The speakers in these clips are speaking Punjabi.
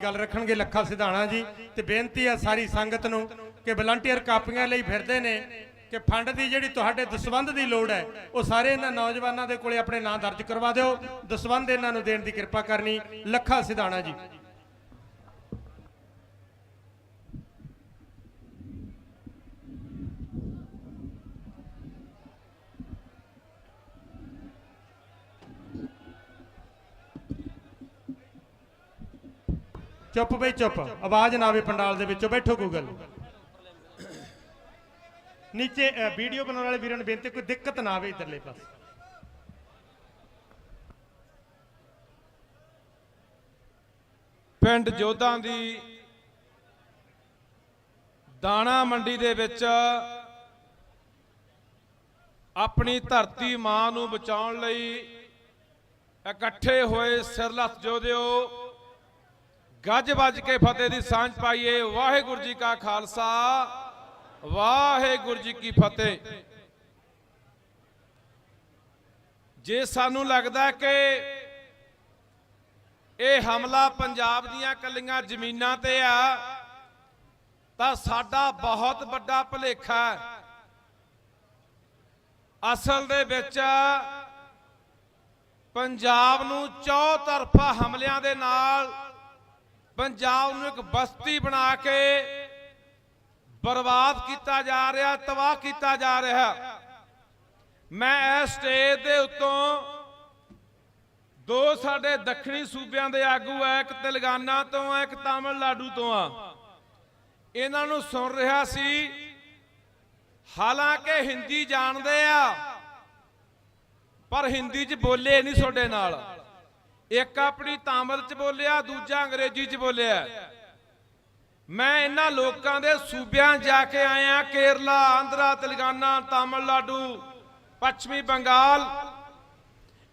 ਗੱਲ ਰੱਖਣਗੇ ਲੱਖਾ ਸਿਧਾਣਾ ਜੀ ਤੇ ਬੇਨਤੀ ਆ ਸਾਰੀ ਸੰਗਤ ਨੂੰ ਕਿ ਵਲੰਟੀਅਰ ਕਾਪੀਆਂ ਲਈ ਫਿਰਦੇ ਨੇ ਕਿ ਫੰਡ ਦੀ ਜਿਹੜੀ ਤੁਹਾਡੇ ਦਸਵੰਧ ਦੀ ਲੋੜ ਹੈ, ਉਹ ਸਾਰੇ ਇਹਨਾਂ ਨੌਜਵਾਨਾਂ ਦੇ ਕੋਲੇ ਆਪਣੇ ਨਾਂ ਦਰਜ ਕਰਵਾ ਦਿਓ। ਦਸਵੰਧ ਇਹਨਾਂ ਨੂੰ ਦੇਣ ਦੀ ਕਿਰਪਾ ਕਰਨੀ। ਲੱਖਾ ਸਿਧਾਣਾ ਜੀ। ਚੁੱਪ ਬਈ ਚੁੱਪ। ਆਵਾਜ਼ ਨਾ ਆਵੇ ਪੰਡਾਲ ਦੇ ਵਿੱਚੋਂ। ਬੈਠੋ ਗੂਗਲ ਨੀਚੇ ਵੀਡੀਓ ਬਣਾਉਣ ਵਾਲੇ ਵੀਰਾਂ ਨੂੰ ਬੇਨਤੀ ਕੋਈ ਦਿੱਕਤ ਨਾ ਆਵੇ ਇਧਰਲੇ ਪਾਸੇ। ਪਿੰਡ ਜੋਧਾਂ ਦੀ ਦਾਣਾ ਮੰਡੀ ਦੇ ਵਿੱਚ ਆਪਣੀ ਧਰਤੀ ਮਾਂ ਨੂੰ ਬਚਾਉਣ ਲਈ ਇਕੱਠੇ ਹੋਏ ਸਿਰਲੱਥ ਜੋਧਿਓ ਗੱਜ ਵੱਜ ਕੇ ਫਤਿਹ ਦੀ ਸਾਂਝ ਪਾਈਏ। ਵਾਹਿਗੁਰੂ ਜੀ ਕਾ ਖਾਲਸਾ। ਵਾਹਿਗੁਰੂ ਜੀ ਕੀ ਫਤਿਹ। ਜੇ ਸਾਨੂੰ ਲੱਗਦਾ ਕਿ ਇਹ ਹਮਲਾ ਪੰਜਾਬ ਦੀਆਂ ਕੱਲੀਆਂ ਜ਼ਮੀਨਾਂ ਤੇ ਆ, ਤਾਂ ਸਾਡਾ ਬਹੁਤ ਵੱਡਾ ਭੁਲੇਖਾ ਹੈ। ਅਸਲ ਦੇ ਵਿੱਚ ਪੰਜਾਬ ਨੂੰ ਚੌ ਤਰਫਾ ਹਮਲਿਆਂ ਦੇ ਨਾਲ ਪੰਜਾਬ ਨੂੰ ਇੱਕ ਬਸਤੀ ਬਣਾ ਕੇ ਬਰਬਾਦ ਕੀਤਾ ਜਾ ਰਿਹਾ, ਤਬਾਹ ਕੀਤਾ ਜਾ ਰਿਹਾ। ਮੈਂ ਇਸ ਸਟੇਜ ਦੇ ਉੱਤੋਂ ਦੋ ਸਾਡੇ ਦੱਖਣੀ ਸੂਬਿਆਂ ਦੇ ਆਗੂ ਆ, ਇੱਕ ਤੇਲੰਗਾਨਾ ਤੋਂ ਆ, ਇੱਕ ਤਾਮਿਲਨਾਡੂ ਤੋਂ ਆ। ਇਹਨਾਂ ਨੂੰ ਸੁਣ ਰਿਹਾ ਸੀ, ਹਾਲਾਂਕਿ ਹਿੰਦੀ ਜਾਣਦੇ ਆ, ਪਰ ਹਿੰਦੀ 'ਚ ਬੋਲੇ ਨਹੀਂ ਤੁਹਾਡੇ ਨਾਲ। ਇੱਕ ਆਪਣੀ ਤਾਮਿਲ 'ਚ ਬੋਲਿਆ, ਦੂਜਾ ਅੰਗਰੇਜ਼ੀ 'ਚ ਬੋਲਿਆ। ਮੈਂ ਇਹਨਾਂ ਲੋਕਾਂ ਦੇ ਸੂਬਿਆਂ ਜਾ ਕੇ ਆਇਆ, ਕੇਰਲਾ, ਆਂਧਰਾ, ਤੇਲੰਗਾਨਾ, ਤਾਮਿਲਨਾਡੂ, ਪੱਛਮੀ ਬੰਗਾਲ।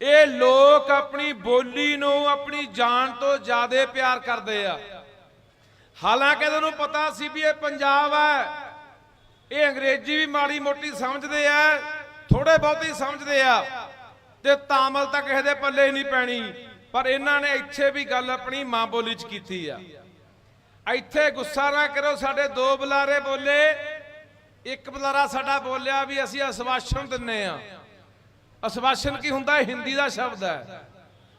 ਇਹ ਲੋਕ ਆਪਣੀ ਬੋਲੀ ਨੂੰ, ਆਪਣੀ ਜਾਨ ਤੋਂ ਜ਼ਿਆਦਾ ਪਿਆਰ ਕਰਦੇ ਆ। ਹਾਲਾਂਕਿ ਇਹਨਾਂ ਨੂੰ ਪਤਾ ਸੀ ਵੀ ਇਹ ਪੰਜਾਬ ਹੈ ਇਹ ਅੰਗਰੇਜ਼ੀ ਵੀ ਮਾੜੀ ਮੋਟੀ ਸਮਝਦੇ ਆ ਥੋੜੇ ਬਹੁਤੇ ਸਮਝਦੇ ਆ, ਤੇ ਤਾਮਲ ਤਾਂ ਕਿਸੇ ਦੇ ਪੱਲੇ ਹੀ ਨਹੀਂ ਪੈਣੀ। ਪਰ ਇਹਨਾਂ ਨੇ ਇੱਥੇ ਵੀ ਗੱਲ ਆਪਣੀ ਮਾਂ ਬੋਲੀ 'ਚ ਕੀਤੀ ਆ। ਇੱਥੇ ਗੁੱਸਾ ਨਾ ਕਰੋ, ਸਾਡੇ ਦੋ ਬੁਲਾਰੇ ਬੋਲੇ। ਇੱਕ ਬੁਲਾਰਾ ਸਾਡਾ ਬੋਲਿਆ ਵੀ ਅਸੀਂ ਅਸਵਾਸ਼ਨ ਦਿੰਨੇ ਆ। ਅਸਵਾਸ਼ਨ ਕੀ ਹੁੰਦਾ? ਹਿੰਦੀ ਦਾ ਸ਼ਬਦ ਹੈ।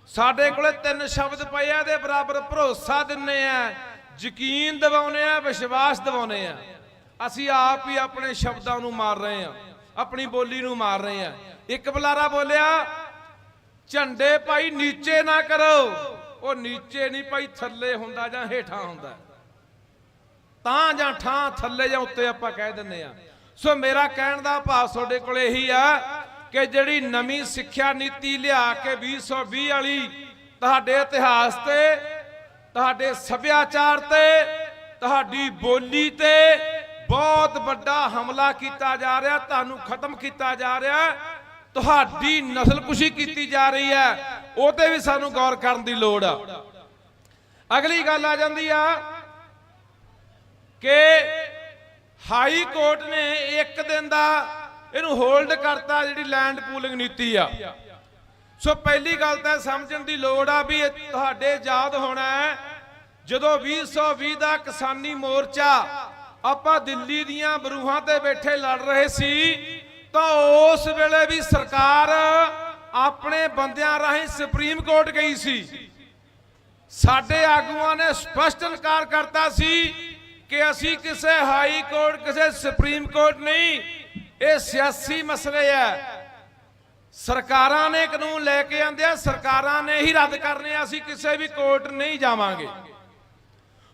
ਸਾਡੇ ਕੋਲੇ ਤਿੰਨ ਸ਼ਬਦ ਪਏ ਆ ਦੇ ਬਰਾਬਰ ਭਰੋਸਾ ਦਿੰਨੇ ਆ, ਯਕੀਨ ਦਿਵਾਉਨੇ ਆ, ਵਿਸ਼ਵਾਸ ਦਿਵਾਉਨੇ ਆ। ਅਸੀਂ ਆਪ ਹੀ ਆਪਣੇ ਸ਼ਬਦਾਂ ਨੂੰ ਮਾਰ ਰਹੇ ਆ, ਆਪਣੀ ਬੋਲੀ ਨੂੰ ਮਾਰ ਰਹੇ ਆ। ਇੱਕ ਬੁਲਾਰਾ ਬੋਲਿਆ ਝੰਡੇ ਭਾਈ ਨੀਚੇ ਨਾ ਕਰੋ। ਉਹ ਨੀਚੇ ਨਹੀਂ ਭਾਈ, ਥੱਲੇ ਹੁੰਦਾ ਜਾਂ ਹੇਠਾਂ ਹੁੰਦਾ। ਤਾਂ ਜਾਂ ਠਾਂ ਥੱਲੇ ਜਾਂ ਉੱਤੇ ਆਪਾਂ ਕਹਿ ਦਿੰਨੇ ਆ ਸੋ ਮੇਰਾ ਕਹਿਣ ਦਾ ਭਾਵ ਤੁਹਾਡੇ ਕੋਲ ਇਹੀ ਆ ਕਿ ਜਿਹੜੀ ਨਵੀਂ ਸਿੱਖਿਆ ਨੀਤੀ ਲਿਆ ਕੇ 2020 ਵਾਲੀ ਤੁਹਾਡੇ ਇਤਿਹਾਸ ਤੇ, ਤੁਹਾਡੇ ਸੱਭਿਆਚਾਰ ਤੇ, ਤੁਹਾਡੀ ਬੋਲੀ ਤੇ ਬਹੁਤ ਵੱਡਾ ਹਮਲਾ ਕੀਤਾ ਜਾ ਰਿਹਾ, ਤੁਹਾਨੂੰ ਖਤਮ ਕੀਤਾ ਜਾ ਰਿਹਾ। ਤੁਹਾਡੀ ਨਸਲਕੁਸ਼ੀ ਕੀਤੀ ਜਾ ਰਹੀ ਹੈ, ਉਹ ਤੇ ਵੀ ਸਾਨੂੰ ਗੌਰ ਕਰਨ ਦੀ ਲੋੜ ਆ। ਅਗਲੀ ਗੱਲ ਆ ਜਾਂਦੀ ਆ ਕਿ ਹਾਈ ਕੋਰਟ ਨੇ ਇੱਕ ਦਿਨ ਦਾ ਇਹਨੂੰ ਹੋਲਡ ਕਰਤਾ ਜਿਹੜੀ ਲੈਂਡ ਪੂਲਿੰਗ ਨੀਤੀ ਆ। ਸੋ ਪਹਿਲੀ ਗੱਲ ਤਾਂ ਸਮਝਣ ਦੀ ਲੋੜ ਆ ਵੀ ਇਹ ਤੁਹਾਡੇ ਯਾਦ ਹੋਣਾ ਹੈ, ਜਦੋਂ 2020 ਦਾ ਕਿਸਾਨੀ ਮੋਰਚਾ ਆਪਾਂ ਦਿੱਲੀ ਦੀਆਂ ਬਰੂਹਾਂ ਤੇ ਬੈਠੇ ਲੜ ਰਹੇ ਸੀ ਤਾਂ ਉਸ ਵੇਲੇ ਵੀ ਸਰਕਾਰ ਆਪਣੇ ਬੰਦਿਆਂ ਰਾਹੀਂ ਸੁਪਰੀਮ ਕੋਰਟ ਗਈ ਸੀ। ਸਾਡੇ ਆਗੂਆਂ ਨੇ ਸਪਸ਼ਟ ਇਨਕਾਰ ਕਰਤਾ ਸੀ ਕਿ ਅਸੀਂ ਕਿਸੇ ਹਾਈ ਕੋਰਟ, ਕਿਸੇ ਸੁਪਰੀਮ ਕੋਰਟ ਨਹੀਂ। ਇਹ ਸਿਆਸੀ ਮਸਲੇ ਹੈ ਸਰਕਾਰਾਂ ਨੇ ਕਾਨੂੰਨ ਲੈ ਕੇ ਆਂਦੇ ਆ, ਸਰਕਾਰਾਂ ਨੇ ਹੀ ਰੱਦ ਕਰਨੇ ਅਸੀਂ ਕਿਸੇ ਵੀ ਕੋਰਟ ਨਹੀਂ ਜਾਵਾਂਗੇ।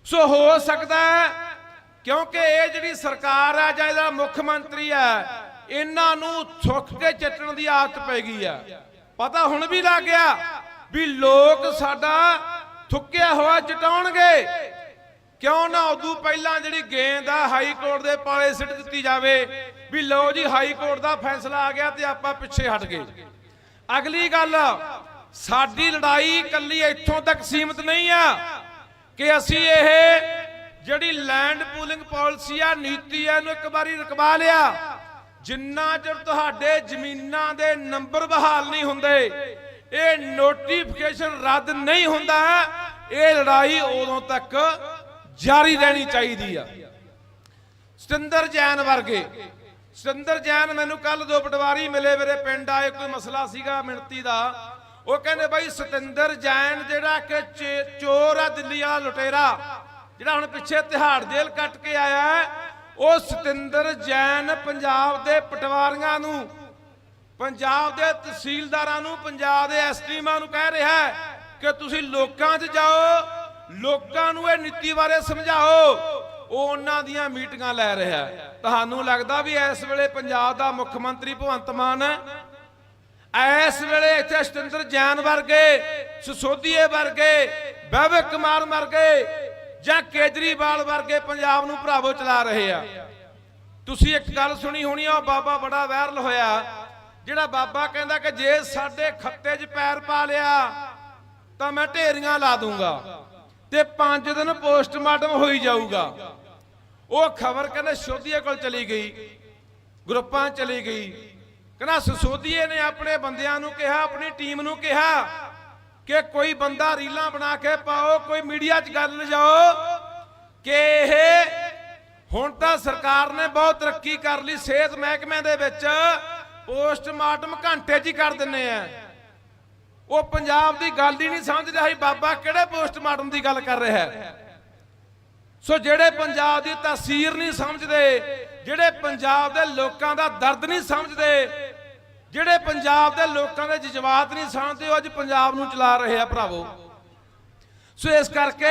ਸੋ ਹੋ ਸਕਦਾ ਹੈ ਕਿਉਂਕਿ ਇਹ ਜਿਹੜੀ ਸਰਕਾਰ ਹੈ ਜਾਂ ਇਹਦਾ ਮੁੱਖ ਮੰਤਰੀ ਹੈ ਇਹਨਾਂ ਨੂੰ ਥੁੱਕ ਕੇ ਚੱਟਣ ਦੀ ਆਦਤ ਪੈ ਗਈ ਆ। ਪਤਾ ਹੁਣ ਵੀ ਲੱਗ ਗਿਆ ਵੀ ਲੋਕ ਸਾਡਾ ਥੁੱਕਿਆ ਹੋਇਆ ਚਟਾਉਣਗੇ। ਕਿਉਂ ਨਾ ਉਦੋਂ ਪਹਿਲਾਂ ਜਿਹੜੀ ਗੇਂਦ ਆ ਹਾਈ ਕੋਰਟ ਦੇ ਪਾਲੇ ਸਿੱਟ ਦਿੱਤੀ ਜਾਵੇ ਵੀ ਲਓ ਜੀ ਹਾਈ ਕੋਰਟ ਦਾ ਫੈਸਲਾ ਆ ਗਿਆ ਤੇ ਆਪਾਂ ਪਿੱਛੇ ਹਟ ਗਏ। ਅਗਲੀ ਗੱਲ, ਸਾਡੀ ਲੜਾਈ ਇਕੱਲੀ ਇੱਥੋਂ ਤੱਕ ਸੀਮਿਤ ਨਹੀਂ ਆ ਕਿ ਅਸੀਂ ਇਹ ਜਿਹੜੀ ਲੈਂਡ ਪੂਲਿੰਗ ਪਾਲਿਸੀ ਆ, ਨੀਤੀ ਆ, ਇਹਨੂੰ ਇੱਕ ਵਾਰੀ ਰਕਬਾ ਲਿਆ। ਜਿੰਨਾ ਚਿਰ ਤੁਹਾਡੇ ਜ਼ਮੀਨਾਂ ਦੇ ਨੰਬਰ ਬਹਾਲ ਨਹੀਂ ਹੁੰਦੇ, ਇਹ ਨੋਟੀਫਿਕੇਸ਼ਨ ਰੱਦ ਨਹੀਂ ਹੁੰਦਾ, ਇਹ ਲੜਾਈ ਉਦੋਂ ਤੱਕ ਜਾਰੀ ਰਹਿਣੀ ਚਾਹੀਦੀ ਆ। ਸਤਿੰਦਰ ਜੈਨ ਵਰਗੇ, ਸਤਿੰਦਰ ਜੈਨ ਮੈਨੂੰ ਕੱਲ ਦੋ ਪਟਵਾਰੀ ਮਿਲੇ, ਮੇਰੇ ਪਿੰਡ ਆਏ, ਕੋਈ ਮਸਲਾ ਸੀਗਾ ਮਿਣਤੀ ਦਾ, ਉਹ ਕਹਿੰਦੇ ਬਾਈ ਸਤਿੰਦਰ ਜੈਨ ਜਿਹੜਾ ਕਿ ਚੇ- ਚੋਰ ਆ ਦਿੱਲੀ ਵਾਲਾ ਲੁਟੇਰਾ, ਜਿਹੜਾ ਹੁਣ ਪਿੱਛੇ ਤਿਹਾੜ ਜੇਲ੍ਹ ਕੱਟ ਕੇ ਆਇਆ ਉਹ ਸਤਿੰਦਰ ਜੈਨ ਪੰਜਾਬ ਦੇ ਪਟਵਾਰੀਆਂ ਨੂੰ, ਪੰਜਾਬ ਦੇ ਤਹਿਸੀਲਦਾਰਾਂ ਨੂੰ, ਪੰਜਾਬ ਦੇ ਐਸਟੀਮਾਂ ਨੂੰ ਕਹਿ ਰਿਹਾ ਹੈ ਕਿ ਤੁਸੀਂ ਲੋਕਾਂ 'ਚ ਜਾਓ, ਲੋਕਾਂ ਨੂੰ ਇਹ ਨੀਤੀ ਬਾਰੇ ਸਮਝਾਓ। ਉਹ ਉਹਨਾਂ ਦੀਆਂ ਮੀਟਿੰਗਾਂ ਲੈ ਰਿਹਾ ਤੁਹਾਨੂੰ ਲੱਗਦਾ ਵੀ ਇਸ ਵੇਲੇ ਪੰਜਾਬ ਦਾ ਮੁੱਖ ਮੰਤਰੀ ਭਗਵੰਤ ਮਾਨ ਇਸ ਵੇਲੇ ਇੱਥੇ ਸਤਿੰਦਰ ਜੈਨ ਵਰਗੇ, ਸਸੋਦੀਏ ਵਰਗੇ ਬੈਵਕ ਕੁਮਾਰ ਵਰਗੇ ਜਾਂ ਕੇਜਰੀਵਾਲ ਵਰਗੇ ਪੰਜਾਬ ਨੂੰ ਭਰਾਵੋ ਚਲਾ ਰਹੇ ਆ। ਤੁਸੀਂ ਇੱਕ ਗੱਲ ਸੁਣੀ ਹੋਣੀ ਆ, ਉਹ ਬਾਬਾ ਬੜਾ ਵਾਇਰਲ ਹੋਇਆ। ਜਿਹੜਾ ਬਾਬਾ ਕਹਿੰਦਾ ਕਿ ਜੇ ਸਾਡੇ ਖੱਤੇ 'ਚ ਪੈਰ ਪਾ ਲਿਆ, ਤਾਂ ਮੈਂ ਢੇਰੀਆਂ ਲਾ ਦੂੰਗਾ ਤੇ 5 ਦਿਨ ਪੋਸਟਮਾਰਟਮ ਹੋਈ ਜਾਊਗਾ। ਉਹ ਖਬਰ ਕਹਿੰਦੇ ਸ਼ੋਧੀਏ ਕੋਲ ਚਲੀ ਗਈ, ਗਰੁੱਪਾਂ ਚਲੀ ਗਈ। ਕਹਿੰਦਾ ਸਸੋਦੀਏ ਨੇ ਆਪਣੇ ਬੰਦਿਆਂ ਨੂੰ ਕਿਹਾ, ਆਪਣੀ ਟੀਮ ਨੂੰ ਕਿਹਾ। ਕਿ ਕੋਈ ਬੰਦਾ ਰੀਲਾਂ ਬਣਾ ਕੇ ਪਾਓ, ਕੋਈ ਮੀਡੀਆ 'ਚ ਗੱਲ ਲਿਜਾਓ, ਕਿ ਇਹ ਹੁਣ ਤਾਂ ਸਰਕਾਰ ਨੇ ਬਹੁਤ ਤਰੱਕੀ ਕਰ ਲਈ ਸਿਹਤ ਮਹਿਕਮੇ ਦੇ ਵਿੱਚ। ਪੋਸਟਮਾਰਟਮ ਘੰਟੇ 'ਚ ਹੀ ਕਰ ਦਿੰਨੇ ਆ। ਉਹ ਪੰਜਾਬ ਦੀ ਗੱਲ ਹੀ ਨਹੀਂ ਸਮਝ ਰਿਹਾ ਬਾਬਾ ਕਿਹੜੇ ਪੋਸਟਮਾਰਟਮ ਦੀ ਗੱਲ ਕਰ ਰਿਹਾ ਹੈ। ਸੋ ਜਿਹੜੇ ਪੰਜਾਬ ਦੀ ਤਾਸੀਰ ਨਹੀਂ ਸਮਝਦੇ, ਜਿਹੜੇ ਪੰਜਾਬ ਦੇ ਲੋਕਾਂ ਦਾ ਦਰਦ ਨਹੀਂ ਸਮਝਦੇ ਜਿਹੜੇ ਪੰਜਾਬ ਦੇ ਲੋਕਾਂ ਦੇ ਜਜ਼ਬਾਤ ਨਹੀਂ ਸਮਝਦੇ ਉਹ ਅੱਜ ਪੰਜਾਬ ਨੂੰ ਚਲਾ ਰਹੇ ਆ ਭਰਾਵੋ। ਸੋ ਇਸ ਕਰਕੇ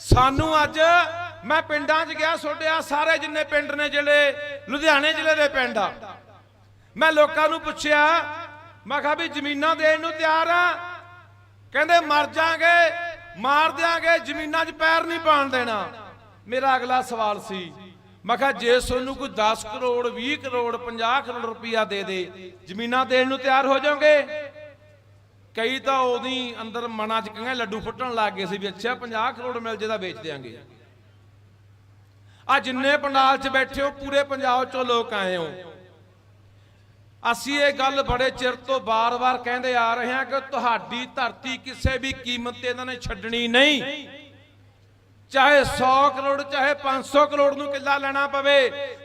ਸਾਨੂੰ ਅੱਜ ਮੈਂ ਪਿੰਡਾਂ 'ਚ ਗਿਆ ਛੋਟਿਆ ਸਾਰੇ ਜਿੰਨੇ ਪਿੰਡ ਨੇ ਜਿਹੜੇ ਲੁਧਿਆਣੇ ਜ਼ਿਲ੍ਹੇ ਦੇ ਪਿੰਡ ਆ, ਮੈਂ ਲੋਕਾਂ ਨੂੰ ਪੁੱਛਿਆ, ਮੈਂ ਕਿਹਾ ਵੀ ਜ਼ਮੀਨਾਂ ਦੇਣ ਨੂੰ ਤਿਆਰ ਆ? ਕਹਿੰਦੇ ਮਰ ਜਾਾਂਗੇ, ਮਾਰ ਦਿਆਂਗੇ, ਜ਼ਮੀਨਾਂ 'ਚ ਪੈਰ ਨਹੀਂ ਪਾਣ ਦੇਣਾ। ਮੇਰਾ ਅਗਲਾ ਸਵਾਲ ਸੀ ਮੈਂ ਕਿਹਾ, ਜੇ ਤੁਹਾਨੂੰ ਕੋਈ 10 ਕਰੋੜ 20 ਕਰੋੜ 50 ਕਰੋੜ ਰੁਪਇਆ ਦੇ ਦੇ, ਜ਼ਮੀਨਾਂ ਦੇਣ ਨੂੰ ਤਿਆਰ ਹੋ ਜਾਓਗੇ? ਕਈ ਤਾਂ ਉਹਦੀ ਅੰਦਰ ਮਨਾਂ 'ਚ ਕਹਿੰਦੇ ਲੱਡੂ ਫੁੱਟਣ ਲੱਗ ਗਏ ਸੀ ਵੀ ਅੱਛਾ 50 ਕਰੋੜ ਮਿਲ ਜੇ ਤਾਂ ਵੇਚ ਦਿਆਂਗੇ। ਆ ਜਿੰਨੇ ਪੰਡਾਲ 'ਚ ਬੈਠੇ ਹੋ, ਪੂਰੇ ਪੰਜਾਬ 'ਚੋਂ ਲੋਕ ਆਏ ਹੋ। ਅਸੀਂ ਇਹ ਗੱਲ ਬੜੇ ਚਿਰ ਤੋਂ ਬਾਰ-ਬਾਰ ਕਹਿੰਦੇ ਆ ਰਹੇ ਹਾਂ ਕਿ ਤੁਹਾਡੀ ਧਰਤੀ ਕਿਸੇ ਵੀ ਕੀਮਤ ਤੇ ਇਹਨਾਂ ਨੇ ਛੱਡਣੀ ਨਹੀਂ। ਚਾਹੇ 100 ਕਰੋੜ, ਚਾਹੇ 500 ਕਰੋੜ ਨੂੰ ਕਿੱਲਾ ਲੈਣਾ ਪਵੇ,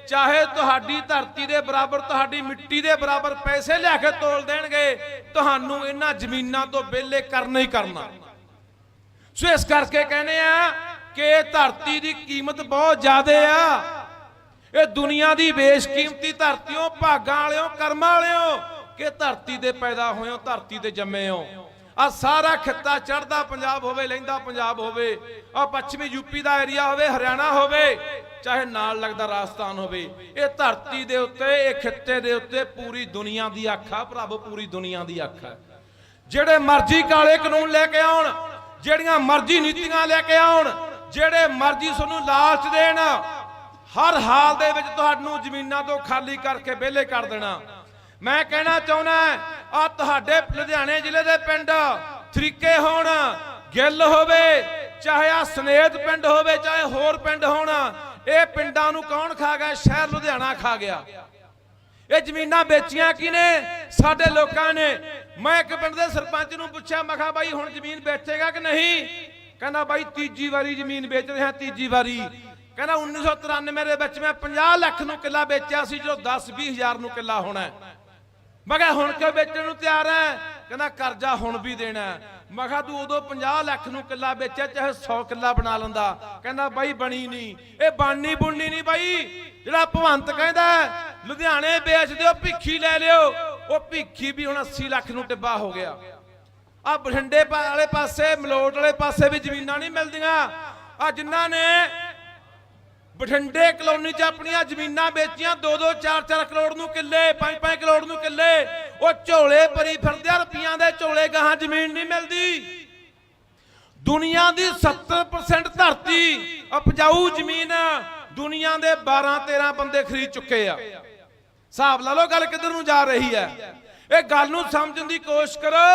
ਚਾਹੇ ਤੁਹਾਡੀ ਧਰਤੀ ਦੇ ਬਰਾਬਰ, ਤੁਹਾਡੀ ਮਿੱਟੀ ਦੇ ਬਰਾਬਰ ਪੈਸੇ ਲਿਆ ਕੇ ਤੋਲ ਦੇਣਗੇ, ਤੁਹਾਨੂੰ ਇਹਨਾਂ ਜ਼ਮੀਨਾਂ ਤੋਂ ਵਿਹਲੇ ਕਰਨਾ ਹੀ ਕਰਨਾ। ਸੋ ਇਸ ਕਰਕੇ ਕਹਿੰਦੇ ਆ ਕਿ ਧਰਤੀ ਦੀ ਕੀਮਤ ਬਹੁਤ ਜ਼ਿਆਦਾ ਆ। ਇਹ ਦੁਨੀਆ ਦੀ ਬੇਸ਼ਕੀਮਤੀ ਧਰਤੀਓ, ਭਾਗਾਂ ਵਾਲਿਓ, ਕਰਮਾਂ ਵਾਲਿਓ, ਕਿ ਧਰਤੀ ਦੇ ਪੈਦਾ ਹੋਇਓ, ਧਰਤੀ ਤੇ ਜੰਮੇ ਹੋ ਆ ਸਾਰਾ ਖਿੱਤਾ ਚੜਦਾ ਪੰਜਾਬ ਹੋਵੇ, ਲੈਂਦਾ ਪੰਜਾਬ ਹੋਵੇ। ਆ ਪੱਛਮੀ ਯੂਪੀ ਦਾ ਏਰੀਆ ਹੋਵੇ, ਹਰਿਆਣਾ ਹੋਵੇ, ਚਾਹੇ ਨਾਲ ਲੱਗਦਾ ਰਾਜਸਥਾਨ ਹੋਵੇ, ਇਹ ਧਰਤੀ ਦੇ ਉੱਤੇ, ਇਹ ਖਿੱਤੇ ਦੇ ਉੱਤੇ ਪੂਰੀ ਦੁਨੀਆ ਦੀ ਅੱਖ ਆ ਭਰਾਵੋ ਪੂਰੀ ਦੁਨੀਆ ਦੀ ਅੱਖ ਹੈ ਜਿਹੜੇ ਮਰਜ਼ੀ ਕਾਲੇ ਕਾਨੂੰਨ ਲੈ ਕੇ ਆਉਣ, ਜਿਹੜੀਆਂ ਮਰਜ਼ੀ ਨੀਤੀਆਂ ਲੈ ਕੇ ਆਉਣ, ਜਿਹੜੇ ਮਰਜ਼ੀ ਤੁਹਾਨੂੰ ਲਾਲਚ ਦੇਣ, ਹਰ ਹਾਲ ਦੇ ਵਿੱਚ ਤੁਹਾਨੂੰ ਜ਼ਮੀਨਾਂ ਤੋਂ ਖਾਲੀ ਕਰਕੇ ਵਿਹਲੇ ਕਰ ਦੇਣਾ। ਮੈਂ ਕਹਿਣਾ ਚਾਹੁੰਦਾ ਆ ਤੁਹਾਡੇ ਲੁਧਿਆਣੇ ਜ਼ਿਲ੍ਹੇ ਦੇ ਪਿੰਡ ਥਰੀਕੇ ਹੋਣ, ਗਿੱਲ ਹੋਵੇ, ਚਾਹੇ ਆ ਸਨੇਤ ਪਿੰਡ ਹੋਵੇ, ਚਾਹੇ ਹੋਰ ਪਿੰਡ ਹੋਣ, ਇਹ ਪਿੰਡਾਂ ਨੂੰ ਕੌਣ ਖਾ ਗਿਆ? ਸ਼ਹਿਰ ਲੁਧਿਆਣਾ ਖਾ ਗਿਆ। ਇਹ ਜ਼ਮੀਨਾਂ ਵੇਚੀਆਂ ਕਿਨੇ ਸਾਡੇ ਲੋਕਾਂ ਨੇ। ਮੈਂ ਇੱਕ ਪਿੰਡ ਦੇ ਸਰਪੰਚ ਨੂੰ ਪੁੱਛਿਆ, ਮੈਂ ਕਿਹਾ, ਬਾਈ, ਹੁਣ ਜ਼ਮੀਨ ਵੇਚੇਗਾ ਕਿ ਨਹੀਂ? ਕਹਿੰਦਾ, ਬਾਈ, ਤੀਜੀ ਵਾਰੀ ਜ਼ਮੀਨ ਵੇਚ ਰਿਹਾ, ਤੀਜੀ ਵਾਰੀ। ਕਹਿੰਦਾ 1993 ਦੇ ਵਿੱਚ ਮੈਂ 50 ਲੱਖ ਨੂੰ ਕਿੱਲਾ ਵੇਚਿਆ ਸੀ ਜੋ 10 20 ਹਜ਼ਾਰ ਨੂੰ ਕਿੱਲਾ ਹੋਣਾ ਹੈ। ਮੈਂ ਕਿਹਾ, ਹੁਣ ਕਿਉਂ ਵੇਚਣ ਨੂੰ ਤਿਆਰ ਹੈ ਕਹਿੰਦਾ, ਕਰਜ਼ਾ ਹੁਣ ਵੀ ਦੇਣਾ ਮੈਂ ਕਿਹਾ, ਤੂੰ ਉਦੋਂ 50 ਲੱਖ ਨੂੰ ਕਿੱਲਾ ਵੇਚਿਆ, ਚਾਹੇ 100 ਕਿੱਲਾ ਬਣਾ ਲੈਂਦਾ। ਕਹਿੰਦਾ, ਬਾਈ, ਬਣੀ ਨਹੀਂ। ਇਹ ਬਣਨੀ ਬੁਣਨੀ ਨਹੀਂ ਬਾਈ। ਜਿਹੜਾ ਭਵੰਤ ਕਹਿੰਦਾ ਲੁਧਿਆਣੇ ਵੇਚ ਦਿਓ, ਭਿੱਖੀ ਲੈ ਲਿਓ। ਉਹ ਭਿੱਖੀ ਵੀ ਹੁਣ 80 ਲੱਖ ਨੂੰ ਟਿੱਬਾ ਹੋ ਗਿਆ। ਆ ਬਠਿੰਡੇ ਵਾਲੇ ਪਾਸੇ, ਮਲੋਟ ਵਾਲੇ ਪਾਸੇ ਵੀ ਜ਼ਮੀਨਾਂ ਨਹੀਂ ਮਿਲਦੀਆਂ। ਆ ਜਿਨ੍ਹਾਂ ਨੇ ਬਠਿੰਡੇ ਕਲੋਨੀ 'ਚ ਆਪਣੀਆਂ ਜ਼ਮੀਨਾਂ ਵੇਚੀਆਂ 2-2 4-4 ਕਰੋੜ ਨੂੰ ਕਿੱਲੇ 5-5 ਕਰੋੜ ਨੂੰ ਕਿੱਲੇ। ਉਹ ਝੋਲੇ ਭਰੀ ਫਿਰਦੇ ਆ, ਰੁਪਈਆਂ ਦੇ ਝੋਲੇ, ਗਾਹਾਂ ਜ਼ਮੀਨ ਨਹੀਂ ਮਿਲਦੀ। ਦੁਨੀਆ ਦੀ 70% ਧਰਤੀ ਉਪਜਾਊ ਜ਼ਮੀਨ ਦੁਨੀਆ ਦੇ 12-13 ਬੰਦੇ ਖਰੀਦ ਚੁੱਕੇ ਆ। ਹਿਸਾਬ ਲਾ ਲਓ ਗੱਲ ਕਿੱਧਰ ਨੂੰ ਜਾ ਰਹੀ ਹੈ। ਇਹ ਗੱਲ ਨੂੰ ਸਮਝਣ ਦੀ ਕੋਸ਼ਿਸ਼ ਕਰੋ।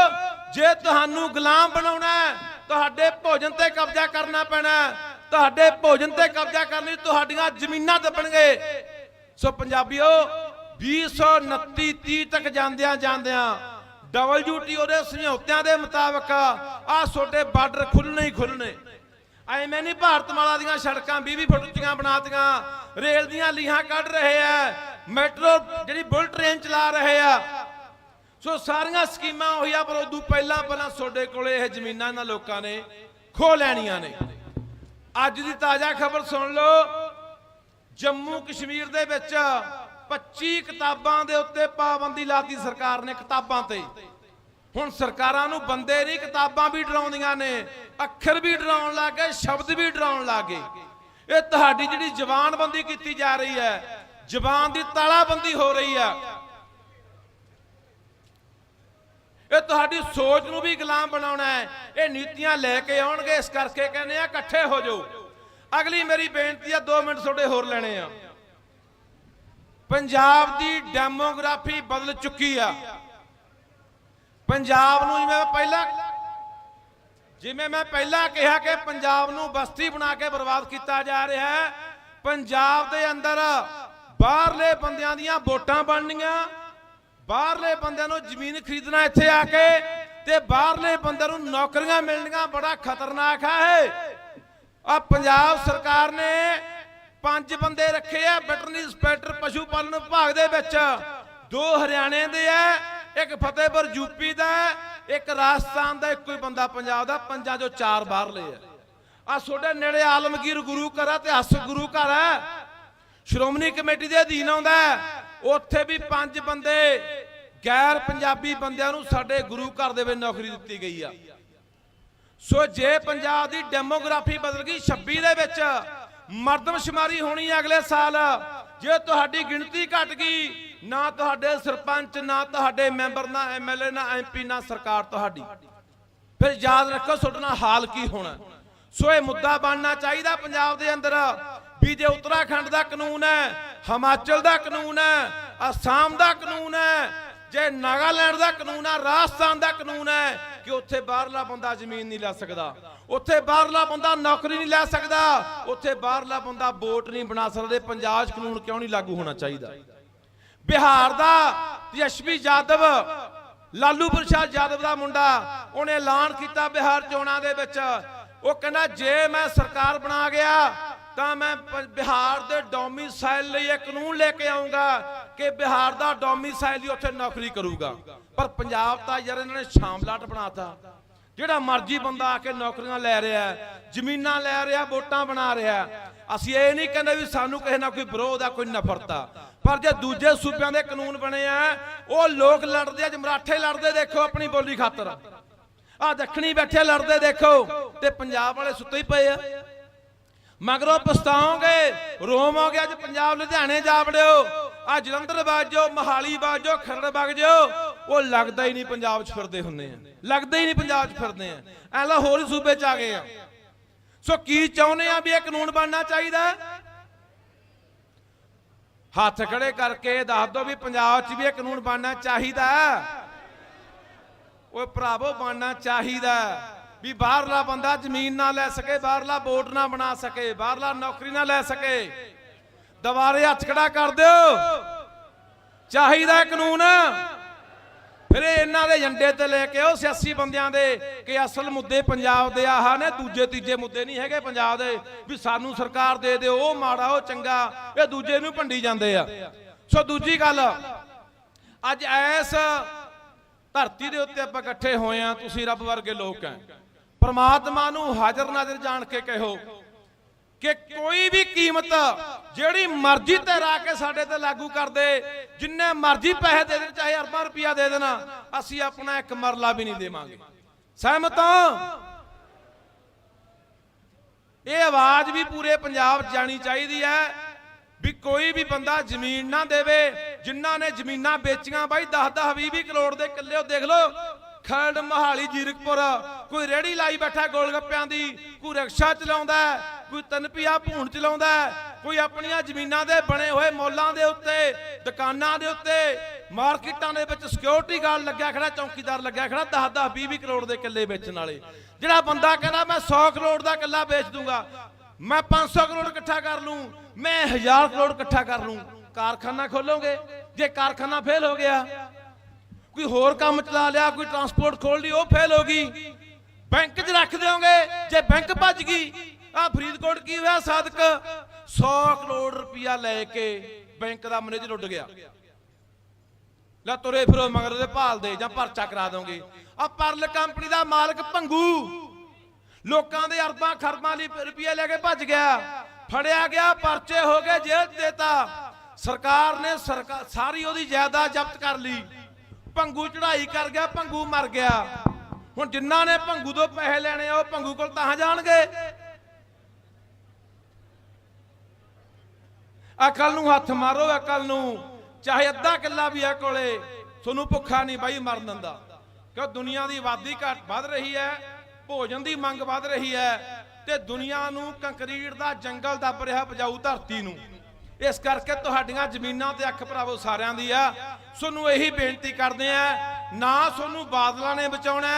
ਜੇ ਤੁਹਾਨੂੰ ਗੁਲਾਮ ਬਣਾਉਣਾ ਹੈ, ਤੁਹਾਡੇ ਭੋਜਨ ਤੇ ਕਬਜ਼ਾ ਕਰਨਾ ਪੈਣਾ ਤੁਹਾਡੇ ਭੋਜਨ ਤੇ ਕਬਜ਼ਾ ਕਰਨ ਲਈ ਤੁਹਾਡੀਆਂ ਜ਼ਮੀਨਾਂ ਦੱਬਣਗੇ। ਸੋ ਪੰਜਾਬੀਓ 2029 30 ਤੱਕ ਜਾਂਦਿਆਂ ਜਾਂਦਿਆਂ WTO ਦੇ ਸਮਝੌਤਿਆਂ ਦੇ ਮੁਤਾਬਕ ਆ ਛੋਟੇ ਬਾਰਡਰ ਖੁੱਲਣੇ ਹੀ ਖੁੱਲਣੇ ਐਵੇਂ ਨਹੀਂ ਭਾਰਤਮਾਲਾ ਦੀਆਂ ਸੜਕਾਂ 20 20 ਫੁੱਟ ਉੱਚੀਆਂ ਬਣਾਤੀਆਂ। ਰੇਲ ਦੀਆਂ ਲੀਹਾਂ ਕੱਢ ਰਹੇ ਆ। ਮੈਟਰੋ ਜਿਹੜੀ ਬੁਲਟ ਟ੍ਰੇਨ ਚਲਾ ਰਹੇ ਆ। ਸੋ ਸਾਰੀਆਂ ਸਕੀਮਾਂ ਹੋਈਆਂ ਪਰ ਉਦੋਂ ਪਹਿਲਾਂ ਪਹਿਲਾਂ ਤੁਹਾਡੇ ਕੋਲੇ ਇਹ ਜ਼ਮੀਨਾਂ ਇਹਨਾਂ ਲੋਕਾਂ ਨੇ ਖੋ ਲੈਣੀਆਂ ਨੇ। ਅੱਜ ਦੀ ਤਾਜ਼ਾ ਖਬਰ ਸੁਣ ਲਓ। ਜੰਮੂ ਕਸ਼ਮੀਰ ਦੇ ਵਿੱਚ 25 ਕਿਤਾਬਾਂ ਦੇ ਉੱਤੇ ਪਾਬੰਦੀ ਲਾਤੀ ਸਰਕਾਰ ਨੇ ਕਿਤਾਬਾਂ ਤੇ। ਹੁਣ ਸਰਕਾਰਾਂ ਨੂੰ ਬੰਦੇ ਨਹੀਂ, ਕਿਤਾਬਾਂ ਵੀ ਡਰਾਉਂਦੀਆਂ ਨੇ, ਅੱਖਰ ਵੀ ਡਰਾਉਣ ਲੱਗੇ ਸ਼ਬਦ ਵੀ ਡਰਾਉਣ ਲੱਗੇ ਇਹ ਤੁਹਾਡੀ ਜਿਹੜੀ ਜ਼ਬਾਨਬੰਦੀ ਕੀਤੀ ਜਾ ਰਹੀ ਹੈ ਜ਼ਬਾਨ ਦੀ ਤਾਲਾਬੰਦੀ ਹੋ ਰਹੀ ਹੈ। ਇਹ ਤੁਹਾਡੀ ਸੋਚ ਨੂੰ ਵੀ ਗੁਲਾਮ ਬਣਾਉਣਾ ਹੈ। ਇਹ ਨੀਤੀਆਂ ਲੈ ਕੇ ਆਉਣਗੇ, ਇਸ ਕਰਕੇ ਕਹਿੰਦੇ ਆ, ਇਕੱਠੇ ਹੋ ਜਾਓ। ਅਗਲੀ ਮੇਰੀ ਬੇਨਤੀ ਆ 2 ਮਿੰਟ ਤੁਹਾਡੇ ਹੋਰ ਲੈਣੇ ਆ। ਪੰਜਾਬ ਦੀ ਡੈਮੋਗ੍ਰਾਫੀ ਬਦਲ ਚੁੱਕੀ ਆ। ਪੰਜਾਬ ਨੂੰ ਜਿਵੇਂ ਮੈਂ ਪਹਿਲਾਂ ਜਿਵੇਂ ਮੈਂ ਪਹਿਲਾਂ ਕਿਹਾ ਕਿ ਪੰਜਾਬ ਨੂੰ ਬਸਤੀ ਬਣਾ ਕੇ ਬਰਬਾਦ ਕੀਤਾ ਜਾ ਰਿਹਾ ਹੈ, ਪੰਜਾਬ ਦੇ ਅੰਦਰ ਬਾਹਰਲੇ ਬੰਦਿਆਂ ਦੀਆਂ ਵੋਟਾਂ ਬਣਨੀਆਂ ਬਾਹਰਲੇ ਬੰਦਿਆਂ ਨੂੰ ਜ਼ਮੀਨ ਖਰੀਦਣਾ ਇੱਥੇ ਆ ਕੇ ਤੇ ਬਾਹਰਲੇ ਬੰਦਿਆਂ ਨੂੰ ਨੌਕਰੀਆਂ ਮਿਲਣੀਆਂ ਬੜਾ ਖਤਰਨਾਕ ਹੈ ਆ ਪੰਜਾਬ ਸਰਕਾਰ ਨੇ ਪੰਜ ਬੰਦੇ ਰੱਖੇ ਆ, ਵੈਟਰਨਰੀ ਇੰਸਪੈਕਟਰ ਪਸ਼ੂ ਪਾਲਣ ਵਿਭਾਗ ਦੇ ਵਿੱਚ। ਦੋ ਹਰਿਆਣੇ ਦੇ ਆ, ਇੱਕ ਫਤਿਹਪੁਰ ਯੂਪੀ ਦਾ, ਇੱਕ ਰਾਜਸਥਾਨ ਦਾ, ਇੱਕੋ ਹੀ ਬੰਦਾ ਪੰਜਾਬ ਦਾ, ਪੰਜਾਂ ਚੋਂ ਚਾਰ ਬਾਹਰਲੇ ਆ। ਆ ਤੁਹਾਡੇ ਨੇੜੇ ਆਲਮਗੀਰ ਗੁਰੂ ਘਰ ਆ ਤੇ ਹੱਸ ਗੁਰੂ ਘਰ ਹੈ ਸ਼੍ਰੋਮਣੀ ਕਮੇਟੀ ਦੇ ਅਧੀਨ ਆਉਂਦਾ ਉੱਥੇ ਵੀ ਪੰਜ ਬੰਦੇ ਗੈਰ ਪੰਜਾਬੀ ਬੰਦਿਆਂ ਨੂੰ ਸਾਡੇ ਗੁਰੂ ਘਰ ਦੇ ਵਿੱਚ ਨੌਕਰੀ ਦਿੱਤੀ ਗਈ ਆ। ਸੋ ਜੇ ਪੰਜਾਬ ਦੀ ਡੈਮੋਗ੍ਰਾਫੀ ਬਦਲ ਗਈ 26 ਦੇ ਵਿੱਚ ਮਰਦਮਸ਼ੁਮਾਰੀ ਹੋਣੀ ਅਗਲੇ ਸਾਲ, ਜੇ ਤੁਹਾਡੀ ਗਿਣਤੀ ਘਟ ਗਈ, ਨਾ ਤੁਹਾਡੇ ਸਰਪੰਚ, ਨਾ ਤੁਹਾਡੇ ਮੈਂਬਰ, ਨਾ ਐਮਐਲਏ ਨਾ ਐਮਪੀ ਨਾ ਸਰਕਾਰ ਤੁਹਾਡੀ। ਫਿਰ ਯਾਦ ਰੱਖੋ ਤੁਹਾਡੇ ਨਾਲ ਹਾਲ ਕੀ ਹੋਣਾ। ਸੋ ਇਹ ਮੁੱਦਾ ਬਣਨਾ ਚਾਹੀਦਾ ਪੰਜਾਬ ਦੇ ਅੰਦਰ ਵੀ ਜੇ ਉੱਤਰਾਖੰਡ ਦਾ ਕਾਨੂੰਨ ਹੈ, ਹਿਮਾਚਲ ਦਾ ਕਾਨੂੰਨ ਹੈ, ਅਸਾਮ ਦਾ ਕਾਨੂੰਨ ਹੈ ਜੇ ਨਾਗਾਲੈਂਡ ਦਾ ਕਾਨੂੰਨ ਹੈ ਰਾਜਸਥਾਨ ਦਾ ਕਾਨੂੰਨ ਹੈ ਕਿ ਉੱਥੇ ਬਾਹਰਲਾ ਬੰਦਾ ਜ਼ਮੀਨ ਨਹੀਂ ਲੈ ਸਕਦਾ। ਉੱਥੇ ਬਾਹਰਲਾ ਬੰਦਾ ਨੌਕਰੀ ਨਹੀਂ ਲੈ ਸਕਦਾ। ਉੱਥੇ ਬਾਹਰਲਾ ਬੰਦਾ ਵੋਟ ਨਹੀਂ ਬਣਾ ਸਕਦਾ। ਪੰਜਾਬ 'ਚ ਕਾਨੂੰਨ ਕਿਉਂ ਨਹੀਂ ਲਾਗੂ ਹੋਣਾ ਚਾਹੀਦਾ? ਬਿਹਾਰ ਦਾ ਯਸ਼ਵੀ ਯਾਦਵ, ਲਾਲੂ ਪ੍ਰਸ਼ਾਦ ਯਾਦਵ ਦਾ ਮੁੰਡਾ, ਉਹਨੇ ਐਲਾਨ ਕੀਤਾ ਬਿਹਾਰ ਚੋਣਾਂ ਦੇ ਵਿੱਚ। ਉਹ ਕਹਿੰਦਾ, ਜੇ ਮੈਂ ਸਰਕਾਰ ਬਣਾ ਗਿਆ ਤਾਂ ਮੈਂ ਬਿਹਾਰ ਦੇ ਡੋਮਿਸਾਈਲ ਲਈ ਇਹ ਕਾਨੂੰਨ ਲੈ ਕੇ ਆਉਂਗਾ ਕਿ ਬਿਹਾਰ ਦਾ ਡੋਮਿਸਾਈਲ ਹੀ ਉੱਥੇ ਨੌਕਰੀ ਕਰੂਗਾ। ਪਰ ਪੰਜਾਬ ਤਾਂ ਯਾਰ ਇਹਨਾਂ ਨੇ ਸ਼ਾਮਲਾਟ ਬਣਾਤਾ। ਜਿਹੜਾ ਮਰਜ਼ੀ ਬੰਦਾ ਆ ਕੇ ਨੌਕਰੀਆਂ ਲੈ ਰਿਹਾ ਜ਼ਮੀਨਾਂ ਲੈ ਰਿਹਾ, ਵੋਟਾਂ ਬਣਾ ਰਿਹਾ ਅਸੀਂ ਇਹ ਨਹੀਂ ਕਹਿੰਦੇ ਵੀ ਸਾਨੂੰ ਕਿਸੇ ਨਾਲ ਕੋਈ ਵਿਰੋਧ ਆ, ਕੋਈ ਨਫ਼ਰਤ ਆ। ਪਰ ਜੇ ਦੂਜੇ ਸੂਬਿਆਂ ਦੇ ਕਾਨੂੰਨ ਬਣੇ ਆ, ਉਹ ਲੋਕ ਲੜਦੇ ਆ ਜਮਰਾਠੇ ਲੜਦੇ ਦੇਖੋ ਆਪਣੀ ਬੋਲੀ ਖਾਤਰ। ਆ ਦੱਖਣੀ ਬੈਠੇ ਲੜਦੇ ਦੇਖੋ, ਤੇ ਪੰਜਾਬ ਵਾਲੇ ਸੁੱਤੇ ਹੀ ਪਏ ਆ। ਮਗਰੋਂ ਪਛਤਾਓਗੇ। ਰੋਮ ਅੱਜ ਪੰਜਾਬ ਲੁਧਿਆਣੇ ਜਾ ਵੜਿਓ। ਆ ਜਲੰਧਰ ਬਾਜੋ ਮਹਾਲੀ ਬਾਜੋ ਖਰੜ ਵਗ ਜਾਓ। ਉਹ ਲੱਗਦਾ ਹੀ ਨਹੀਂ ਪੰਜਾਬ 'ਚ ਫਿਰਦੇ ਹੁੰਦੇ ਆ। ਲੱਗਦਾ ਹੀ ਨਹੀਂ ਪੰਜਾਬ 'ਚ ਫਿਰਦੇ ਆ। ਐ ਲਾ ਹੋਰ ਹੀ ਸੂਬੇ 'ਚ ਆ ਗਏ ਆ। ਸੋ ਕੀ ਚਾਹੁੰਦੇ ਆ ਵੀ ਇਹ ਕਾਨੂੰਨ ਬਣਨਾ ਚਾਹੀਦਾ? ਹੱਥ ਖੜੇ ਕਰਕੇ ਦੱਸ ਦੋ ਵੀ ਪੰਜਾਬ 'ਚ ਵੀ ਇਹ ਕਾਨੂੰਨ ਬਣਨਾ ਚਾਹੀਦਾ। ਹੈ। ਓਏ ਭਰਾਵੋ, ਬਣਨਾ ਚਾਹੀਦਾ। ਵੀ ਬਾਹਰਲਾ ਬੰਦਾ ਜ਼ਮੀਨ ਨਾ ਲੈ ਸਕੇ, ਬਾਹਰਲਾ ਵੋਟ ਨਾ ਬਣਾ ਸਕੇ, ਬਾਹਰਲਾ ਨੌਕਰੀ ਨਾ ਲੈ ਸਕੇ। ਦੁਬਾਰੇ ਹੱਥ ਖੜਾ ਕਰ ਦਿਓ। ਚਾਹੀਦਾ ਕਾਨੂੰਨ। ਫਿਰ ਇਹਨਾਂ ਦੇ ਏਜੰਡੇ ਤੇ ਲੈ ਕੇ ਉਹ ਸਿਆਸੀ ਬੰਦਿਆਂ ਦੇ ਕਿ ਅਸਲ ਮੁੱਦੇ ਪੰਜਾਬ ਦੇ ਆਹ ਨੇ, ਦੂਜੇ, ਤੀਜੇ ਮੁੱਦੇ ਨਹੀਂ ਹੈਗੇ ਪੰਜਾਬ ਦੇ, ਵੀ ਸਾਨੂੰ ਸਰਕਾਰ ਦੇ ਦਿਓ, ਉਹ ਮਾੜਾ, ਉਹ ਚੰਗਾ, ਇਹ ਦੂਜੇ ਨੂੰ ਭੰਡੀ ਜਾਂਦੇ ਆ। ਸੋ ਦੂਜੀ ਗੱਲ, ਅੱਜ ਐਸ ਧਰਤੀ ਦੇ ਉੱਤੇ ਆਪਾਂ ਇਕੱਠੇ ਹੋਏ ਆ, ਤੁਸੀਂ ਰੱਬ ਵਰਗੇ ਲੋਕ ਹੈ ਪ੍ਰਮਾਤਮਾ ਨੂੰ ਹਾਜ਼ਰ ਨਾਜ਼ਰ ਜਾਣ ਕੇ ਕਹੋ ਕਿ ਕੋਈ ਵੀ ਕੀਮਤ ਜਿਹੜੀ ਮਰਜ਼ੀ ਤੇ ਰਾ ਕੇ ਸਾਡੇ ਤੇ ਲਾਗੂ ਕਰ ਦੇ, ਜਿੰਨੇ ਮਰਜ਼ੀ ਪੈਸੇ ਦੇ ਦੇਣ, ਚਾਹੇ ਅਰਬਾਂ ਰੁਪਇਆ ਦੇ ਦੇਣਾ, ਅਸੀਂ ਆਪਣਾ ਇੱਕ ਮਰਲਾ ਵੀ ਨਹੀਂ ਦੇਵਾਂਗੇ। ਸਹਿਮਤ ਇਹ ਆਵਾਜ਼ ਵੀ ਪੂਰੇ ਪੰਜਾਬ 'ਚ ਜਾਣੀ ਚਾਹੀਦੀ ਹੈ। ਵੀ ਕੋਈ ਵੀ ਬੰਦਾ ਜ਼ਮੀਨ ਨਾ ਦੇਵੇ ਜਿਨ੍ਹਾਂ ਨੇ ਜ਼ਮੀਨਾਂ ਵੇਚੀਆਂ ਬਾਈ 10 10 20 20 ਕਰੋੜ ਦੇ ਕਿੱਲੇ ਉਹ ਦੇਖ ਲਓ ਖਰੜ ਮਹਾਲੀ ਜੀਰਕਪੁਰ ਕੋਈ ਰੇੜੀ ਲਾਈ ਬੈਠਾ ਗੋਲਗੱਪਿਆਂ ਦੀ ਕੋਈ ਰਿਕਸ਼ਾ ਚਲਾਉਂਦਾ ਹੈ, ਕੋਈ ਤਨਪੀਆ ਭੂਣ ਚਲਾਉਂਦਾ ਕੋਈ ਆਪਣੀਆਂ ਜ਼ਮੀਨਾਂ ਦੇ ਬਣੇ ਹੋਏ ਮੌਲਾਂ ਦੇ ਉੱਤੇ ਦੁਕਾਨਾਂ ਦੇ ਉੱਤੇ ਮਾਰਕੀਟਾਂ ਦੇ ਵਿੱਚ ਸਿਕਿਉਰਿਟੀ ਗਾਰਡ ਲੱਗਿਆ ਖੜਾ ਚੌਕੀਦਾਰ ਲੱਗਿਆ ਖੜਾ 10 10 20 20 ਕਰੋੜ ਦੇ ਕਿੱਲੇ ਵੇਚਣ ਵਾਲੇ। ਜਿਹੜਾ ਬੰਦਾ ਕਹਿੰਦਾ ਮੈਂ 100 ਕਰੋੜ ਦਾ ਕਿੱਲਾ ਵੇਚ ਦੂੰਗਾ ਮੈਂ 500 ਕਰੋੜ ਇਕੱਠਾ ਕਰ ਲੂੰ ਮੈਂ 1000 ਕਰੋੜ ਇਕੱਠਾ ਕਰ ਲੂੰ ਕਾਰਖਾਨਾ ਖੋਲੋਗੇ? ਜੇ ਕਾਰਖਾਨਾ ਫੇਲ ਹੋ ਗਿਆ, ਕੋਈ ਹੋਰ ਕੰਮ ਚਲਾ ਲਿਆ, ਕੋਈ ਟਰਾਂਸਪੋਰਟ ਖੋਲ ਲਈ, ਉਹ ਫੇਲ ਹੋ ਗਈ। ਬੈਂਕ 'ਚ ਰੱਖ ਦਿਓਗੇ, ਜੇ ਬੈਂਕ ਭੱਜ ਗਈ, ਆ ਫਰੀਦਕੋਟ ਕੀ ਹੋਇਆ ਸਾਦਕ? 100 ਕਰੋੜ ਰੁਪਇਆ ਲੈ ਕੇ ਬੈਂਕ ਦਾ ਮੈਨੇਜਰ ਉੱਡ ਗਿਆ। ਲੈ ਤੁਰੇ ਫਿਰੋ ਮਗਰ ਉਹਦੇ ਭਾਲ ਦੇ, ਜਾਂ ਪਰਚਾ ਕਰਾ ਦੋਗੇ। ਆ ਪਰਲ ਕੰਪਨੀ ਦਾ ਮਾਲਕ ਭੰਗੂ। ਲੋਕਾਂ ਦੇ ਅਰਬਾਂ ਖਰਬਾਂ ਲਈ ਰੁਪਏ ਲੈ ਕੇ ਭੱਜ ਗਿਆ। ਫੜਿਆ ਗਿਆ, ਪਰਚੇ ਹੋ ਗਏ, ਜੇਲ੍ਹ ਦੇਤਾ। ਸਰਕਾਰ ਨੇ ਸਾਰੀ ਉਹਦੀ ਜਾਇਦਾਦ ਜ਼ਬਤ ਕਰ ਲਈ। ਭੰਗੂ ਚੜਾਈ ਕਰ ਗਿਆ ਭੰਗੂ ਮਰ ਗਿਆ। ਹੁਣ ਜਿਨ੍ਹਾਂ ਨੇ ਭੰਗੂ ਤੋਂ ਪੈਸੇ ਲੈਣੇ ਉਹ ਭੰਗੂ ਕੋਲ ਤਾਂ ਜਾਣਗੇ। ਅਕਲ ਨੂੰ ਹੱਥ ਮਾਰੋ ਅਕਲ ਨੂੰ। ਚਾਹੇ ਅੱਧਾ ਕਿੱਲਾ ਵੀ ਹੈ ਕੋਲੇ, ਤੁਹਾਨੂੰ ਭੁੱਖਾ ਨਹੀਂ ਬਾਈ ਮਰਨ ਦਿੰਦਾ। ਕਿਉਂ ਦੁਨੀਆ ਦੀ ਆਬਾਦੀ ਘਟ ਵੱਧ ਰਹੀ ਹੈ, ਭੋਜਨ ਦੀ ਮੰਗ ਵੱਧ ਰਹੀ ਹੈ। ਤੇ ਦੁਨੀਆ ਨੂੰ ਕੰਕਰੀਟ ਦਾ ਜੰਗਲ ਦੱਬ ਰਿਹਾ ਪਜਾਊ ਧਰਤੀ ਨੂੰ। ਇਸ ਕਰਕੇ ਤੁਹਾਡੀਆਂ ਜ਼ਮੀਨਾਂ ਤੇ ਅੱਖ ਭਰਾਵੋ ਸਾਰਿਆਂ ਦੀ ਆ। ਤੁਹਾਨੂੰ ਇਹੀ ਬੇਨਤੀ ਕਰਦੇ ਆ, ਨਾ ਤੁਹਾਨੂੰ ਬਾਦਲਾਂ ਨੇ ਬਚਾਉਣਾ,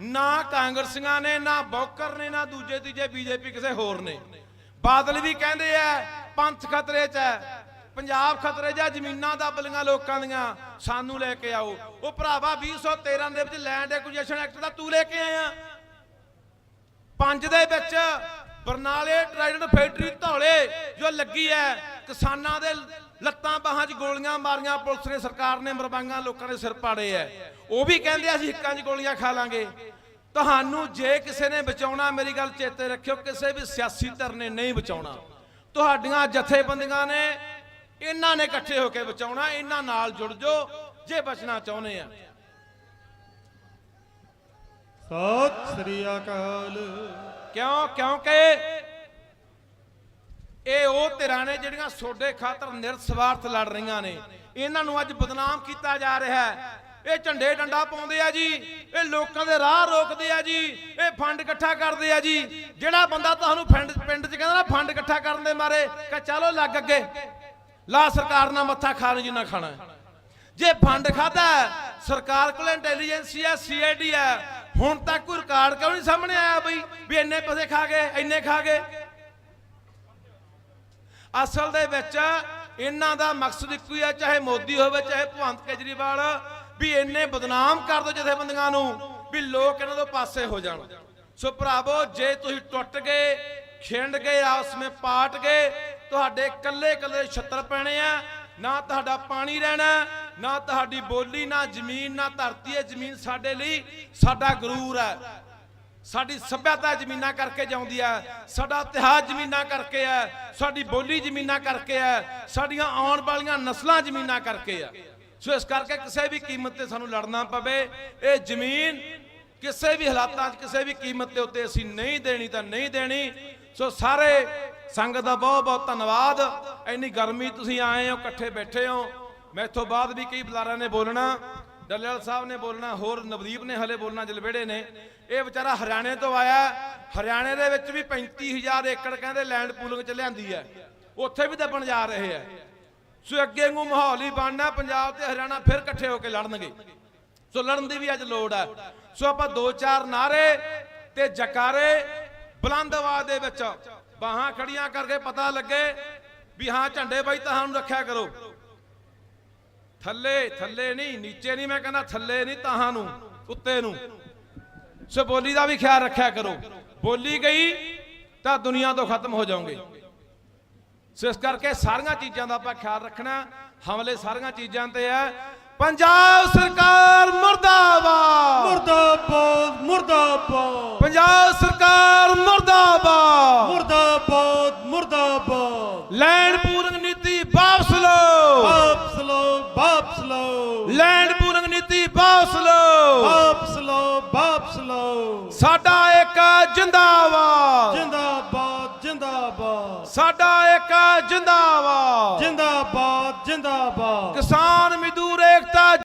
ਨਾ ਕਾਂਗਰਸੀਆਂ ਨੇ, ਨਾ ਬੌਕਰ ਨੇ, ਨਾ ਦੂਜੇ ਤੀਜੇ ਬੀਜੇਪੀ ਕਿਸੇ ਹੋਰ ਨੇ। ਬਾਦਲ ਵੀ ਕਹਿੰਦੇ ਆ, ਪੰਥ ਖਤਰੇ 'ਚ ਹੈ ਪੰਜਾਬ ਖਤਰੇ 'ਚ ਹੈ ਜ਼ਮੀਨਾਂ ਦੱਬਲੀਆਂ ਲੋਕਾਂ ਦੀਆਂ, ਸਾਨੂੰ ਲੈ ਕੇ ਆਓ। ਉਹ ਭਰਾਵਾ 2013 ਦੇ ਵਿੱਚ ਲੈਂਡ ਐਕੁਜੀਸ਼ਨ ਐਕਟ ਦਾ ਤੂੰ ਲੈ ਕੇ ਆਇਆ। ਪੰਜ ਦੇ ਵਿੱਚ ਬਰਨਾਲੇ ਟ੍ਰਾਈਡੈਂਟ ਫੈਕਟਰੀ ਧੌਲੇ ਜੋ ਲੱਗੀ ਹੈ, ਕਿਸਾਨਾਂ ਦੇ ਲੱਤਾਂ ਬਾਹਾਂ 'ਚ ਗੋਲੀਆਂ ਮਾਰੀਆਂ, ਪੁਲਿਸ ਨੇ, ਸਰਕਾਰ ਨੇ, ਮਰਵਾਈਆਂ, ਲੋਕਾਂ ਦੇ ਸਿਰ ਪਾੜੇ ਐ ਉਹ ਵੀ ਕਹਿੰਦੇ ਅਸੀਂ ਹਿੱਕਾਂ 'ਚ ਗੋਲੀਆਂ ਖਾ ਲਾਂਗੇ। ਤੁਹਾਨੂੰ ਜੇ ਕਿਸੇ ਨੇ ਬਚਾਉਣਾ, ਮੇਰੀ ਗੱਲ ਚੇਤੇ ਰੱਖਿਓ, ਕਿਸੇ ਵੀ ਸਿਆਸੀ ਧਿਰ ਨੇ ਨਹੀਂ ਬਚਾਉਣਾ। ਤੁਹਾਡੀਆਂ ਜਥੇਬੰਦੀਆਂ ਨੇ, ਇਹਨਾਂ ਨੇ ਇਕੱਠੇ ਹੋ ਕੇ ਬਚਾਉਣਾ, ਇਹਨਾਂ ਨਾਲ ਜੁੜ ਜਾਓ, ਜੇ ਬਚਣਾ ਚਾਹੁੰਦੇ ਆ। ਸਤਿ ਸ੍ਰੀ ਅਕਾਲ। ਕਿਉਂ, ਕਿਉਂਕਿ ਇਹ ਉਹ ਧਿਰਾਂ ਨੇ ਜਿਹੜੀਆਂ ਸੋਡੇ ਖਾਤਰ ਨਿਰਸਵਾਰਥ ਲੜ ਰਹੀਆਂ ਨੇ। ਇਹਨਾਂ ਨੂੰ ਅੱਜ ਬਦਨਾਮ ਕੀਤਾ ਜਾ ਰਿਹਾ ਹੈ। ਇਹ ਝੰਡੇ ਡੰਡਾ ਪਾਉਂਦੇ ਆ ਜੀ, ਇਹ ਲੋਕਾਂ ਦੇ ਰਾਹ ਰੋਕਦੇ ਆ ਜੀ, ਇਹ ਫੰਡ ਇਕੱਠਾ ਕਰਦੇ ਆ ਜੀ। ਜਿਹੜਾ ਬੰਦਾ ਤੁਹਾਨੂੰ ਪਿੰਡ ਪਿੰਡ 'ਚ ਕਹਿੰਦਾ ਨਾ, ਫੰਡ ਇਕੱਠਾ ਕਰਨ ਦੇ ਮਾਰੇ, ਕਹ ਚਲੋ ਲੱਗ ਅੱਗੇ। ਲਾ ਸਰਕਾਰ ਨਾਲ ਮੱਥਾ ਖਾਣ ਜਿੰਨਾ ਖਾਣਾ ਜੇ ਫੰਡ ਖਾਦਾ ਸਰਕਾਰ ਕੋਲ ਇੰਟੈਲੀਜੈਂਸੀ ਹੈ ਸੀਆਈਡੀ ਹੈ। ਹੁਣ ਤੱਕ ਕੋਈ ਰਿਕਾਰਡ ਕਿਉਂ ਨਹੀਂ ਸਾਹਮਣੇ ਆਇਆ ਬਈ? ਵੀ ਇੰਨੇ ਪੈਸੇ ਖਾ ਗਏ, ਇੰਨੇ ਖਾ ਗਏ? ਅਸਲ ਦੇ ਵਿੱਚ ਇਹਨਾਂ ਦਾ ਮਕਸਦ ਇੱਕੋ ਹੀ ਹੈ ਚਾਹੇ ਮੋਦੀ ਹੋਵੇ, ਚਾਹੇ ਭਗਵੰਤ ਕੇਜਰੀਵਾਲ, ਵੀ ਇੰਨੇ ਬਦਨਾਮ ਕਰ ਦੋ ਜਥੇਬੰਦੀਆਂ ਨੂੰ, ਵੀ ਲੋਕ ਇਹਨਾਂ ਤੋਂ ਪਾਸੇ ਹੋ ਜਾਣ। ਸੋ ਭਰਾਵੋ, ਜੇ ਤੁਸੀਂ ਟੁੱਟ ਗਏ, ਖਿੰਡ ਗਏ, ਆਪਸ ਵਿੱਚ ਪਾਟ ਗਏ, ਤੁਹਾਡੇ ਕੱਲੇ ਕੱਲੇ ਛੱਤਰ ਪੈਣੇ ਆ, ਨਾ ਤੁਹਾਡਾ ਪਾਣੀ ਰਹਿਣਾ ਨਾ ਤੁਹਾਡੀ ਬੋਲੀ, ਨਾ ਜ਼ਮੀਨ, ਨਾ ਧਰਤੀ ਹੈ ਜ਼ਮੀਨ ਸਾਡੇ ਲਈ ਸਾਡਾ ਗਰੂਰ ਹੈ। ਸਾਡੀ ਸੱਭਿਅਤਾ ਜ਼ਮੀਨਾਂ ਕਰਕੇ ਜਾਉਂਦੀ ਹੈ, ਸਾਡਾ ਇਤਿਹਾਸ ਜ਼ਮੀਨਾਂ ਕਰਕੇ ਹੈ, ਸਾਡੀ ਬੋਲੀ ਜ਼ਮੀਨਾਂ ਕਰਕੇ ਹੈ, ਸਾਡੀਆਂ ਆਉਣ ਵਾਲੀਆਂ ਨਸਲਾਂ ਜ਼ਮੀਨਾਂ ਕਰਕੇ ਹੈ। ਸੋ ਇਸ ਕਰਕੇ ਕਿਸੇ ਵੀ ਕੀਮਤ ਤੇ ਸਾਨੂੰ ਲੜਨਾ ਪਵੇ, ਇਹ ਜ਼ਮੀਨ ਕਿਸੇ ਵੀ ਹਾਲਾਤਾਂ 'ਚ ਕਿਸੇ ਵੀ ਕੀਮਤ ਦੇ ਉੱਤੇ ਅਸੀਂ ਨਹੀਂ ਦੇਣੀ ਤਾਂ ਨਹੀਂ ਦੇਣੀ। ਸੋ ਸਾਰੇ ਸੰਗਤ ਦਾ ਬਹੁਤ ਬਹੁਤ ਧੰਨਵਾਦ। ਇੰਨੀ ਗਰਮੀ ਤੁਸੀਂ ਆਏ ਹੋ, ਇਕੱਠੇ ਬੈਠੇ ਹੋ। ਮੈਥੋਂ ਬਾਅਦ ਵੀ ਕਈ ਬੁਲਾਰਿਆਂ ਨੇ ਬੋਲਣਾ, ਡੱਲੇਵਾਲ ਸਾਹਿਬ ਨੇ ਬੋਲਣਾ, ਹੋਰ ਨਵਦੀਪ ਨੇ ਹਲੇ ਬੋਲਣਾ ਜਲਵੇੜੇ ਨੇ। ਇਹ ਵਿਚਾਰਾ ਹਰਿਆਣੇ ਤੋਂ ਆਇਆ, ਹਰਿਆਣੇ ਦੇ ਵਿੱਚ ਵੀ 35000 ਏਕੜ ਕਹਿੰਦੇ ਲੈਂਡ ਪੂਲਿੰਗ ਚ ਲਿਆਂਦੀ ਹੈ। ਉੱਥੇ ਵੀ ਦੱਬਣ ਜਾ ਰਹੇ ਹੈ। ਸੋ ਅੱਗੇ ਨੂੰ ਮਾਹੌਲ ਹੀ ਬਣਨਾ, ਪੰਜਾਬ ਤੇ ਹਰਿਆਣਾ ਫਿਰ ਇਕੱਠੇ ਹੋ ਕੇ ਲੜਨਗੇ। ਸੋ ਲੜਨ ਦੀ ਵੀ ਅੱਜ ਲੋੜ ਹੈ। ਸੋ ਆਪਾਂ ਦੋ ਚਾਰ ਨਾਰੇ ਤੇ ਜਕਾਰੇ ਬੁਲੰਦ ਆਵਾਜ਼ ਦੇ ਵਿੱਚ ਬਾਹਾਂ ਖੜੀਆਂ ਕਰਕੇ ਪਤਾ ਲੱਗੇ ਵੀ ਹਾਂ ਝੰਡੇ ਬਾਈ ਤਾਂ ਸਾਨੂੰ ਰੱਖਿਆ ਕਰੋ। ਥੱਲੇ ਥੱਲੇ ਨਹੀਂ ਨੀਚੇ ਨਹੀਂ ਮੈਂ ਕਹਿੰਦਾ ਥੱਲੇ ਨਹੀਂ ਤਾਹਾਂ ਨੂੰ ਉੱਤੇ ਨੂੰ। ਸੋ ਬੋਲੀ ਦਾ ਵੀ ਖਿਆਲ ਰੱਖਿਆ ਕਰੋ। ਬੋਲੀ ਗਈ ਤਾਂ ਦੁਨੀਆ ਤੋਂ ਖਤਮ ਹੋ ਜਾਓਗੇ। ਸੋ ਇਸ ਕਰਕੇ ਸਾਰੀਆਂ ਚੀਜ਼ਾਂ ਦਾ ਆਪਾਂ ਖਿਆਲ ਰੱਖਣਾ। ਹਮਲੇ ਸਾਰੀਆਂ ਚੀਜ਼ਾਂ ਤੇ ਹੈ। ਪੰਜਾਬ ਸਰਕਾਰ ਮੁਰਦਾਬਾਦ। ਮੁਰਦਾਬਾਦ ਮੁਰਦਾਬਾਦ। ਪੰਜਾਬ ਸਰਕਾਰ ਮੁਰਦਾਬਾਦ। ਮੁਰਦਾਬਾਦ ਮੁਰਦਾਬਾਦ। ਲੈਂਡ ਪੂਲਿੰਗ ਨੀਤੀ ਵਾਪਸ ਲਓ। ਵਾਪਸ ਵਾਪਸ ਲਓ। ਲੈਂਡ ਪੂਲਿੰਗ ਨੀਤੀ ਵਾਪਸ ਲਓ। ਵਾਪਸ ਲਓ ਵਾਪਸ ਲਓ। ਸਾਡਾ ਇੱਕ ਜਿੰਦਾਬਾਦ। ਜਿੰਦਾਬਾਦ ਜਿੰਦਾਬਾਦ। ਸਾਡਾ ਇੱਕ ਜਿੰਦਾਬਾਦ। ਜਿੰਦਾਬਾਦ ਜਿੰਦਾਬਾਦ। ਕਿਸਾਨ